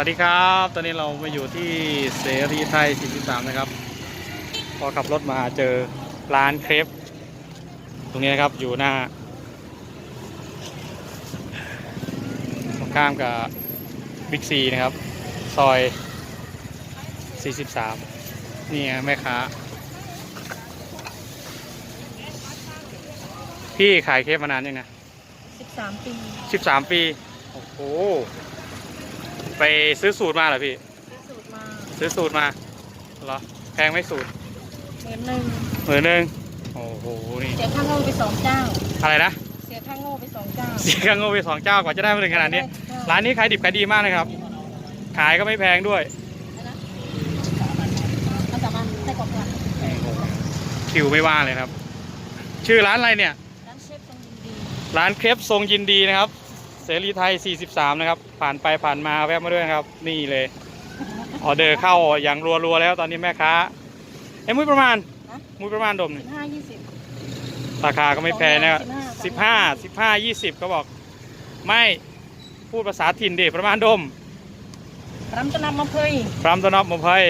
วัสดีครับ ตอนนี้เรามาอยู่ที่เสรีไทย 43 นะครับ พอขับรถมาเจอร้านเครปตรงนี้นะครับอยู่หน้าตรงข้ามกับบิ๊กซีนะครับ ซอย 43 นี่ไงแม่ค้า พี่ขายเครปมานานยังนะ 13 ปี 13 ปี โอ้โห ไปซื้อสูตรมาเหรอพี่ ซื้อสูตรมาซื้อสูตรมาเหรอแพงไหม่สูตรเหมือนหนึ่งหมื่นหนึ่งโอ้โหนี่เสียค่าโง่ไปสองเจ้า อะไรนะเสียค่าโง่ไปสองเจ้าเสียค่าโง่ไปสองเจ้ากว่าจะได้มาถึงขนาดนี้ ร้านนี้ขายดิบขายดีมากนะครับ ขายก็ไม่แพงด้วยอันสามันไส้กรอกหวานคิวไม่ว่าเลยครับ ชื่อร้านอะไรเนี่ย ร้านเชฟทรงยินดีร้านเครปทรงยินดีนะครับ เสรีไทย 43 นะครับ ผ่านไปผ่านมาแวะมาด้วยนะครับ นี่เลย ออเดอร์เข้าอย่างรัวๆแล้วตอนนี้แม่ค้าเอ้ยมุ้ยประมาณนะมุ้ยประมาณดมนี่สิบห้ายี่สิบราคาก็ไม่แพงนะครับสสิอบงร้ห้าอยสิบห้ายี่สิบก็บอก ไม่พูดภาษาถิ่นดิประมาณดมรำจะนำมาเพยพรามตนอบมะพร้าว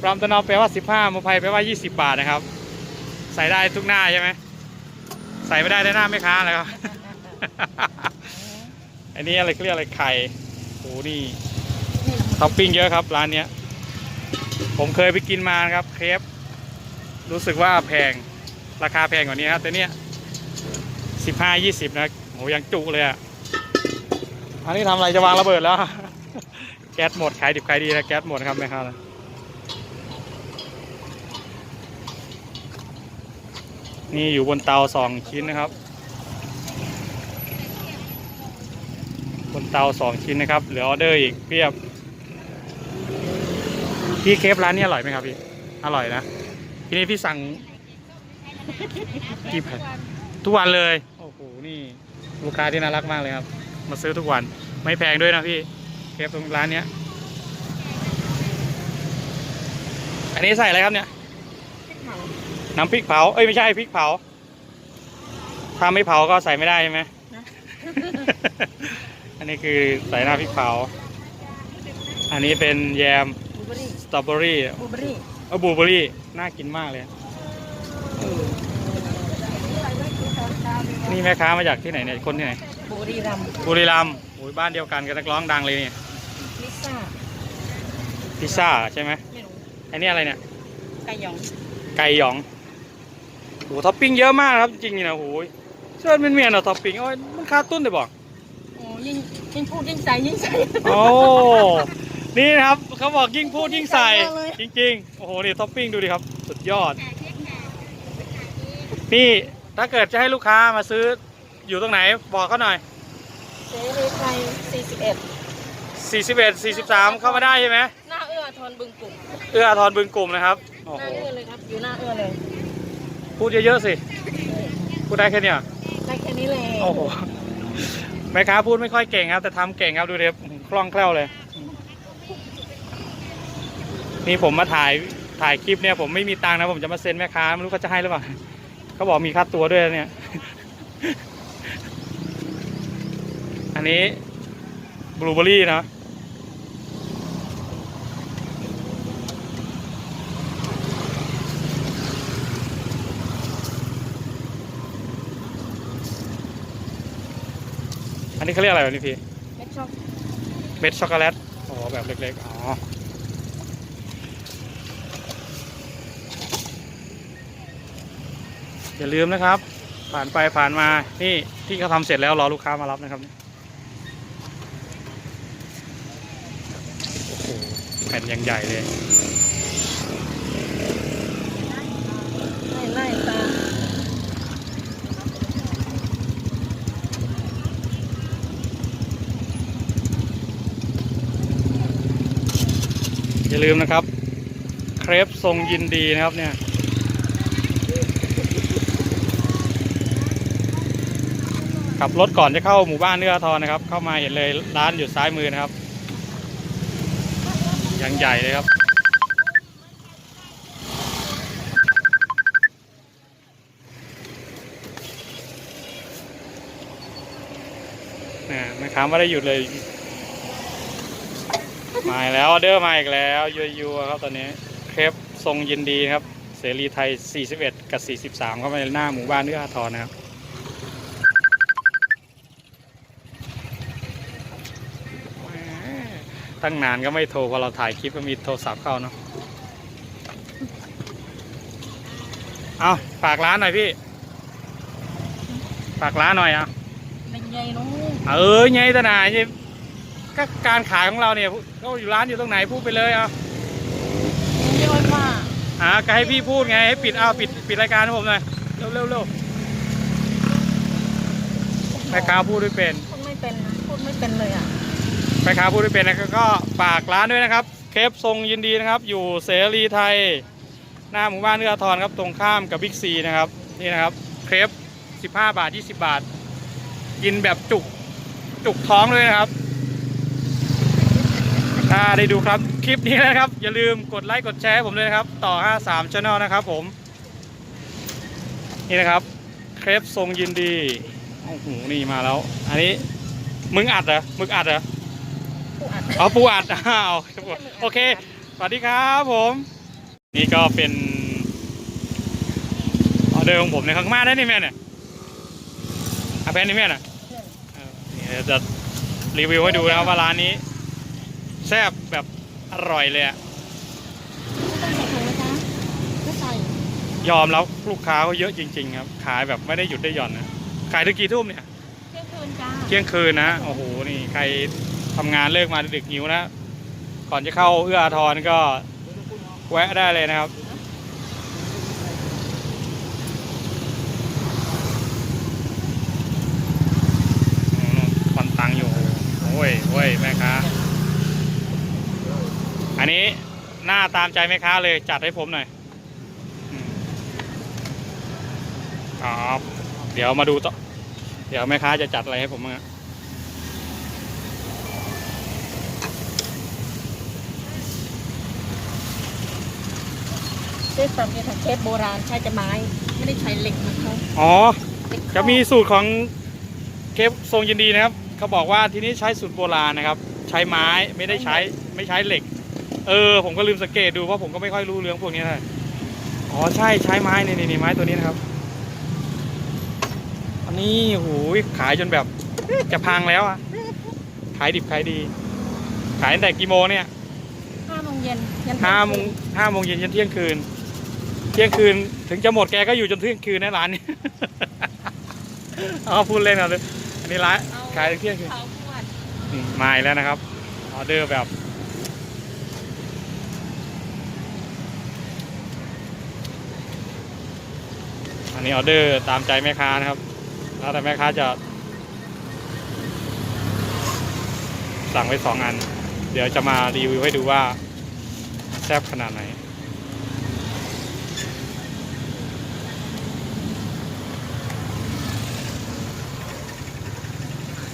พรามตนอบแปลว่าสิบห้ามะพร้าวแปลว่ายี่สิบบาทนะครับ ใส่ได้ทุกหน้าใช่ไหมใส่ไม่ได้ในหน้าไม่ค้าเลยครับ อันนี้อะไรเรียกอะไรไข่โอ้นี่ท็อปปิ้งเยอะครับร้านเนี้ย ผมเคยไปกินมาครับเครปรู้สึกว่าแพงราคาแพงกว่านี้ครับแต่เนี้ยสิบห้ายี่สิบนะโหยังจุเลยอะอันนี้ทำอะไรจะวางระเบิดแล้ว แก๊สหมดขายดิบขายดีนะแก๊สหมดครับแม่ค้านนี่อยู่บนเตาสองชิ้นนะครับ นเตาสองชิ้นนะครับ เหลือออเดอร์อีกเพียบ พี่เคฟร้านนี้อร่อยไหมครับพี่ อร่อยนะ ทีนี้พี่สั่งกี่แผ่นทุกวันเลย โอ้โห นี่ลูกค้าที่น่ารักมากเลยครับ มาซื้อทุกวัน ไม่แพงด้วยนะพี่ เคฟตรงร้านเนี้ย อันนี้ใส่อะไรครับเนี่ยพริกเผาน้ำพริกเผา เอ้ยไม่ใช่พริกเผา ถ้าไม่เผาก็ใส่ไม่ได้ใช่ไหม นะอันนี้คือใส่หน้าพริกเผา อันนี้เป็นแยมบลูเบอรี่สตรอเบอรี่บลูเบอรี่เออบลูเบอรี่ น่ากินมากเลย นี่แม่ค้ามาจากที่ไหนเนี่ย คนที่ไหนบลูเบอรี่รบุรีรัมย์โอ้ยบ้านเดียวกันกับนักร้องดังเลยเนี่ยำลิซ่าพิซซ่าใช่ไหมไม่รู้อันนี้อะไรเนี่ย ไก่หยองไก่หยองโอ้ท็อปปิ้งเยอะมากครับจริงๆนี่นะโอ้ยเชิญเป็นเมียนเหรอท็อปปิ้งโอ้ยมันคาตุ้นเลยบอก โอ้ยิ่ง ยิ่งพูดยิ่งใส่ยิ่งใส่โอ้นี่นะครับเขาบอกยิ่งพูดยิ่งใส่ใส่มากเลยจริงๆ โอ้โหนี่ท็อปปิ้งดูดิครับ สุดยอด นี่ถ้าเกิดจะให้ลูกค้ามาซื้ออยู่ตรงไหนบอกเขาหน่อย เสรีไทย41 41 43 เข้ามาได้ใช่ไหมหน้าเอื้อทอนบึงกลุ่มเอื้ออาทรบึงกลุ่มนะครับโอ้หโหน้าเอื้อเลยครับ อยู่หน้าเอื้อเลย พูดเยอะๆสิพูดได้แค่เนี้ยได้แค่นี้เลย โอ้โห แม่ค้าพูดไม่ค่อยเก่งครับ แต่ทำเก่งครับดูดิครับคล่องแคล่วเลย นี่ผมมาถ่ายถ่ายคลิปเนี่ยผมไม่มีตังค์นะผมจะมาเซ็นแม่ค้าไม่รู้เขาจะให้หรือเปล่าเขาบอกมีค่าตัวด้วยเนี่ย อันนี้บลูเบอรี่นะ นนี้เขาเรียกอะไรวะนี่พี่เม็ดช็อกเม็ดช็อกโกแลตอ๋อแบบเล็กๆ อ๋อ อย่าลืมนะครับ ผ่านไปผ่านมานี่ที่เขาทำเสร็จแล้วรอลูกค้ามารับนะครับโอ้โหแผ่นยังใหญ่เลยไล่ไล่ตา อย่าลืมนะครับ เครปทรงยินดีนะครับเนี่ยขับรถก่อนจะเข้าหมู่บ้านเนื้ออาทรนะครับ เข้ามาเห็นเลยร้านอยู่ซ้ายมือนะครับยังใหญ่เลยครับ นะแม่ค้าไม่ได้หยุดเลย มาอีกแล้วออเดอร์มาอีกแล้วยัวๆครับตอนนี้เครปทรงยินดีครับ เสรีไทย 41 กับ 43 เข้ามาในหน้าหมู่บ้านเอื้ออาทรนะครับแหมตั้งนานก็ไม่โทรพอเราถ่ายคลิปก็มีโทรศัพท์เข้าเนาะเอาฝากร้านหน่อยพี่ ฝากร้านหน่อยอะเป็นไงน้องเออไงตาหนายนี่ ก็การขายของเราเนี่ยก็อยู่ร้านอยู่ตรงไหนพูดไปเลยเอาเรียกว่าอ่าก็ให้พี่พูดไงให้ปิดเอาปิดปิดรายการให้ผมหน่อยเร็วเร็วเร็วแม่ค้าพูดด้วยเป็นพูดไม่เป็นนะพูดไม่เป็นเลยอะแม่ค้าพูดด้วยเป็นนะครับก็ฝากร้านด้วยนะครับ เคฟทรงยินดีนะครับ อยู่เสรีไทย หน้าหมู่บ้านเอื้ออาทรครับตรงข้ามกับบิ๊กซีนะครับนี่นะครับเครป15 บาท 20 บาท กินแบบจุกจุกท้องเลยนะครับ ถ้าได้ดูครับคลิปนี้นะครับ อย่าลืมกดไลค์กดแชร์ให้ผมเลยนะครับ ต่อ 53 Channel นะครับผม นี่นะครับ เครปทรงยินดีโอ้โหนี่มาแล้ว อันนี้มึงอัดเหรอมึงอัดเหรออัดเอาปูอัดอ้าวโอเค สวัสดีครับผม นี่ก็เป็นออเดอร์ของผมในข้างมาได้นี่แม่เนี่ยอาแพนนี่แม่น่ะเนี่เดี๋ยวจะรีวิวให้ดูนะครับว่าร้านนี้ แซ่บแบบอร่อยเลยอะต้องใส่ถุงไหมจ๊ะไม่ใส่ยอมแล้วลูกค้าเขาเยอะจริง ๆ ครับ ขายแบบไม่ได้หยุดได้หย่อนนะขายถึงกี่ทุ่มเนี่ยเที่ยงคืนจ้าเที่ยงคืนนะโอ้โหนี่ใครทำงานเลิกมาดึกๆหิวนะ ก่อนจะเข้าเอื้ออาทรก็แวะได้เลยนะครับอืมฟันตังอยู่ โอ้ยโอ้ยแม่ค้าอั นนี้หน้าตามใจแม่ค้าเลยจัดให้ผมหน่อยอืมครับเดี๋ยวมาดูต่อเดี๋ยวแม่ค้าจะจัดอะไรให้ผมบ้างอะเชฟแบบนี้ของเชฟโบราณใช้แต่ไม้ ไม่ได้ใช้เหล็กเหมือนเขาอ๋อเหล็กจะมีสูตรของเคฟทรงยินดีนะครับ เขาบอกว่าที่นี้ใช้สูตรโบราณนะครับ ใช้ไม้ไม่ได้ใช้ไม่ใช้เหล็ก เออ ผมก็ลืมสังเกตดูเพราะผมก็ไม่ค่อยรู้เรื่องพวกนี้นะอ๋อใช่ใช้ไม้นี่นี่นี่ไม้ตัวนี้นะครับ อันนี้โอ้โหขายจนแบบจะพังแล้วอะขายดิบขายดี ขายตั้งแต่กี่โมงเนี่ยห้าโมงเย็นยันห้าโมงห้าโมงเย็นจนเที่ยงคืน เที่ยงคืนถึงจะหมดแกก็อยู่จนเที่ยงคืนในะร้านนี้เอาพูดเล่นเอาเลยอันนี้ร้านขายถึงเที่ยงคืนเขาขวดนี่มาอีกแล้วนะครับออเดอร์แบบ อันนี้ออเดอร์ตามใจแม่ค้านะครับ แล้วแต่แม่ค้าจะ สั่งไว้สองอัน เดี๋ยวจะมารีวิวให้ดูว่าแซ่บขนาดไหน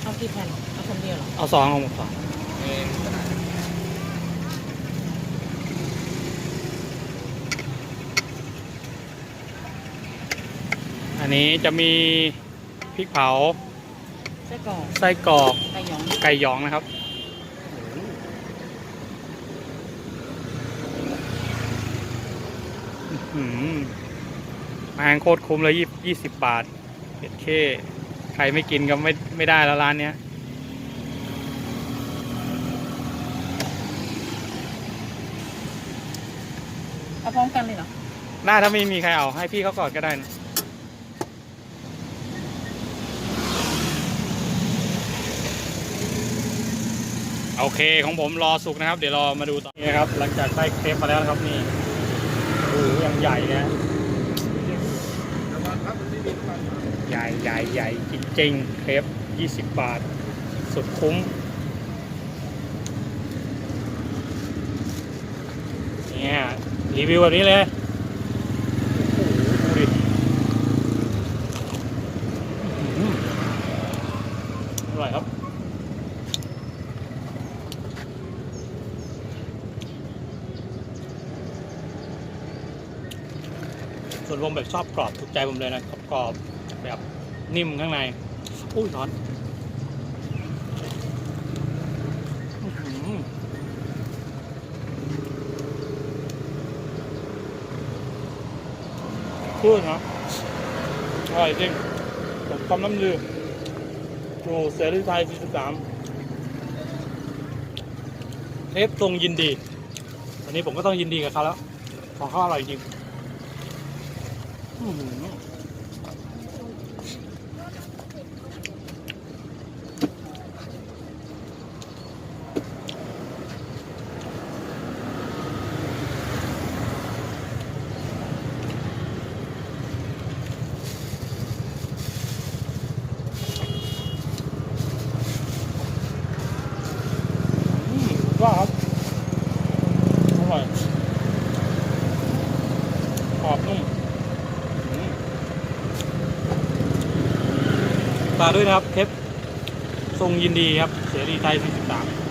เอากี่แผ่นเอาคนเดียวเหรอ เอาสองเอาหมดสอง นนี้จะมีพริกเผาไส้กรอกไส้กรอกไก่หยองไก่หยองนะครับ อื้อหือแมงโคตรคุ้มเลยยี่ยี่สิบบาทเผ็ดเคใครไม่กินก็ไม่ไม่ได้แล้วร้านเนี้ยเอาพร้อมกันเลยเหรอ ได้ถ้าไม่มีใครเอาให้พี่เขาก่อนก็ได้นะ โอเคของผมรอสุกนะครับ เดี๋ยวรอมาดูต่อนี่นะครับ หลังจากได้เครปมาแล้วนะครับนี่โอ้โหยังใหญ่นะใหญ่ใหญ่ใหญ่จริงๆเครป20 บาท สุดคุ้มเนี่ยรีวิวแบบนี้เลย ส่วนผมแบบชอบกรอบถูกใจผมเลยนะกรอบแบบนิ่มข้างใน อุ้ยนอนพูดนะอร่อยจริงผมคำน้ำลือโอ้เสรีไทยสิบสามเทปตรงยินดี วันนี้ผมก็ต้องยินดีกับเขาแล้ว ของเขาอร่อยจริง と思うなバ ฝาด้วยนะครับเคปทรงยินดีครับ เสรีไทย43